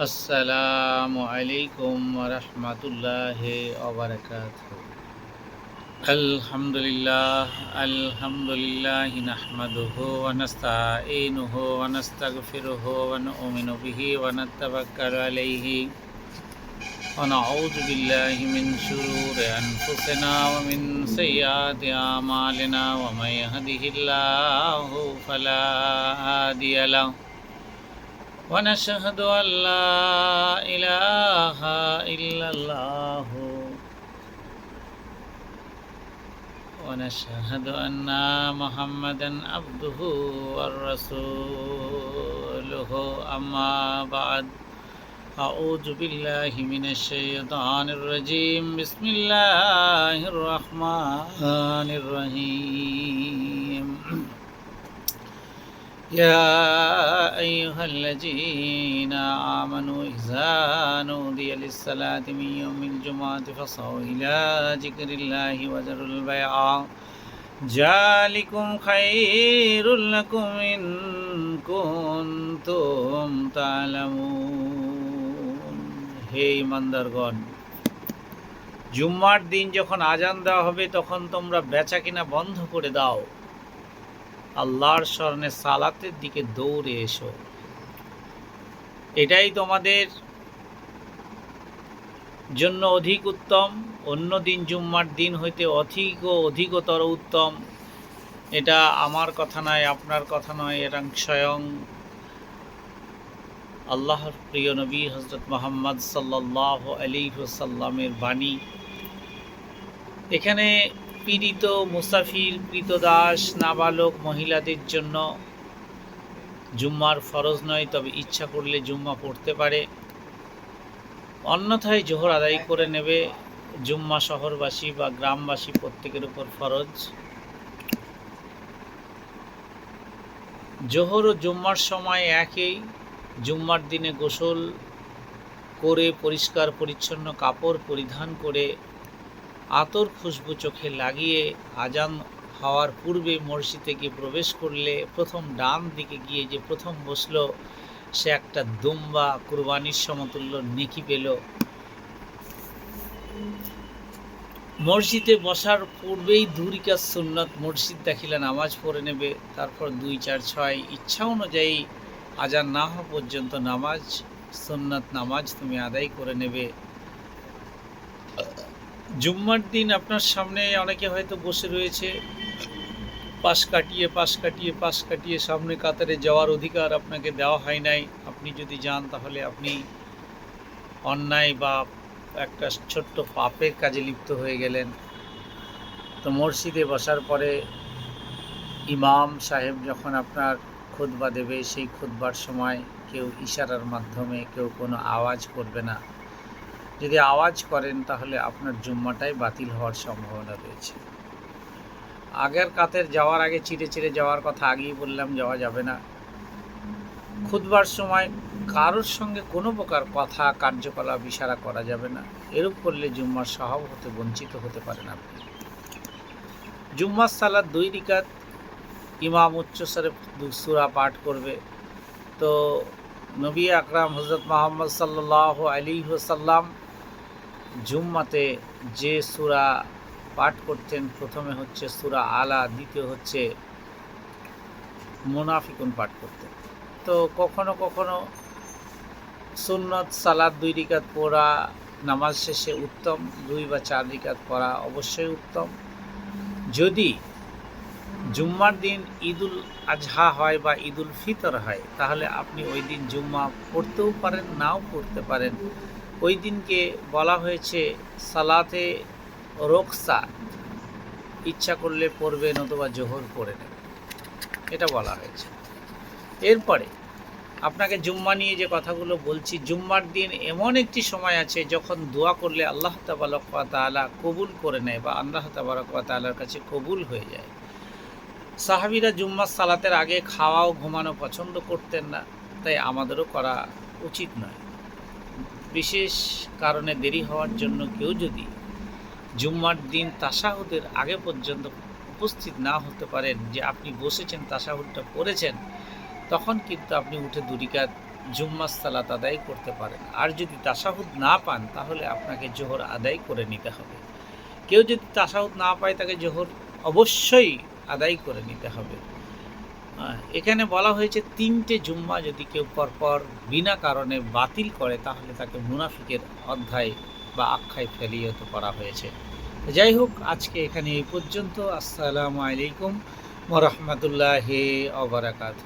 السلام عليكم ورحمة الله وبركاته الحمد لله الحمد لله نحمده ونستعينه ونستغفره ونؤمن به ونتوكل عليه ونعوذ بالله من شرور أنفسنا ومن سيئات أعمالنا ومن يهده الله فلا هادي له ونشهد أن لا إله إلا الله. ونشهد أن محمدا عبده ورسوله. أما بعد أعوذ بالله من الشيطان الرجيم. بسم الله الرحمن الرحيم. يا أيها الذين آمنوا إذا نودي للصلاة من يوم الجمعة فصعوا إلى ذكر الله وذروا البيع ذلكم خير لكم إن كنتم تعلمون হে ইমানদারগণ জুম্মার দিন যখন আজান দেওয়া হবে তখন তোমরা বেচা কিনা বন্ধ করে দাও আল্লাহর স্মরণে সালাতের দিকে দৌড়ে এসো। এটাই তোমাদের জন্য অধিক উত্তম, অন্য দিন জুম্মার দিন হইতে অধিক ও অধিকতর উত্তম। এটা আমার কথা নয়, আপনার কথা নয় এটা স্বয়ং আল্লাহর প্রিয় নবী হজরত মোহাম্মদ সাল্লাহ আলী সাল্লামের বাণী। এখানে পীড়িত মুসাফির কৃতদাস নাবালক মহিলাদের জন্য জুম্মার ফরজ নয়, তবে ইচ্ছা করলে জুম্মা পড়তে পারে। অন্যথায় জোহর আদায় করে নেবে জুম্মা শহরবাসী বা গ্রামবাসী প্রত্যেকের উপর ফরজ। জোহর ও জুম্মার সময় একই, জুম্মার দিনে গোসল করে পরিষ্কার পরিচ্ছন্ন কাপড় পরিধান করে আতর খুশবু চোখে লাগিয়ে আজান হওয়ার পূর্বে মসজিদে গিয়ে প্রবেশ করলে প্রথম ডান দিকে গিয়ে যে প্রথম বসল, সে একটা দুম্বা কুরবানির সমতুল্য নেকি পেল। মসজিদে বসার পূর্বেই দুরিকা সুন্নত মসজিদ দাখিলা নামাজ পড়ে নেবে, তারপর দুই, চার, ছয়, ইচ্ছা অনুযায়ী আজান না হওয়া পর্যন্ত নামাজ, সুন্নত নামাজ তুমি আদায় করে নেবে। জুম্মার দিন আপনার সামনে অনেকে হয়তো বসে রয়েছে। পাশ কাটিয়ে পাশ কাটিয়ে পাশ কাটিয়ে সামনে কাতারে যাওয়ার অধিকার আপনাকে দেওয়া হয় নাই। আপনি যদি যান তাহলে আপনি অন্যায় বা একটা ছোট্ট পাপের কাজে লিপ্ত হয়ে গেলেন। তো মসজিদে বসার পরে ইমাম সাহেব যখন আপনার খুতবা দেবে, সেই খুতবার সময় কেউ ইশারার মাধ্যমে কেউ কোনো আওয়াজ করবে না। যদি আওয়াজ করেন, তাহলে আপনার জুম্মাটাই বাতিল হওয়ার সম্ভাবনা রয়েছে। আগের কাতের যাওয়ার আগে চিড়ে চিড়ে যাওয়ার কথা আগেই বললাম, যাওয়া যাবে না। খুদবার সময় কারোর সঙ্গে কোনো প্রকার কথা, কার্যকলাপ, ইশারা করা যাবে না। এরূপ করলে জুম্মার সাহাব হতে, বঞ্চিত হতে পারেন আপনি। জুম্মার সালাদ দুই রিকাত, ইমাম উচ্চস্বরে সুরা পাঠ করবে। তো নবী আকরাম হজরত মোহাম্মদ সাল্লাহ আলী সাল্লাম জুম্মাতে যে সুরা পাঠ করতেন, প্রথমে হচ্ছে সুরা আলা, দ্বিতীয় হচ্ছে মুনাফিকুন পাঠ করতেন। তো কখনো কখনো সুন্নত সালাদ দুই রিকাত পড়া, নামাজ শেষে উত্তম, দুই বা চার রিকাত পড়া অবশ্যই উত্তম। যদি জুম্মার দিন ঈদুল আজহা হয় বা ঈদুল ফিতর হয়, তাহলে আপনি ওই দিন জুম্মা পড়তেও পারেন, নাও পড়তে পারেন। ওই দিনকে বলা হয়েছে সালাতে রোকসা। ইচ্ছা করলে পড়বে নতুবা জোহর পড়ে নেবে। এটা বলা হয়েছে। এরপরে আপনাকে জুম্মা নিয়ে যে কথাগুলো বলছি, জুম্মার দিন এমন একটি সময় আছে যখন দোয়া করলে আল্লাহ তাবালকালা কবুল করে নেয় বা আল্লাহ তাবারকালার কাছে কবুল হয়ে যায়। সাহাবিরা জুম্মার সালাতের আগে খাওয়া ও ঘুমানো পছন্দ করতেন না, তাই আমাদেরও করা উচিত নয়। বিশেষ কারণে দেরি হওয়ার জন্য কেউ যদি জুম্মার দিন তাসাহুদের আগে পর্যন্ত উপস্থিত না হতে পারেন যে আপনি বসেছেন, তাসাহুদটা পড়েছেন, তখন কিন্তু আপনি উঠে দুরিকাত জুম্মাস সালাত আদায় করতে পারেন। আর যদি তাসাহুদ না পান, তাহলে আপনাকে জোহর আদায় করে নিতে হবে। কেউ যদি তাসাহুদ না পায়, তাকে জোহর অবশ্যই আদায় করে নিতে হবে। এখানে বলা হয়েছে তিনটে জুম্মা যদি কেউ পরপর বিনা কারণে বাতিল করে, তাহলে তাকে মুনাফিকের অধ্যায় বা আখ্যায় ফেলিয়ত করা হয়েছে। যাই হোক, আজকে এখানে এই পর্যন্ত। আসসালামু আলাইকুম ওরহমতুল্লাহ অবরাকাত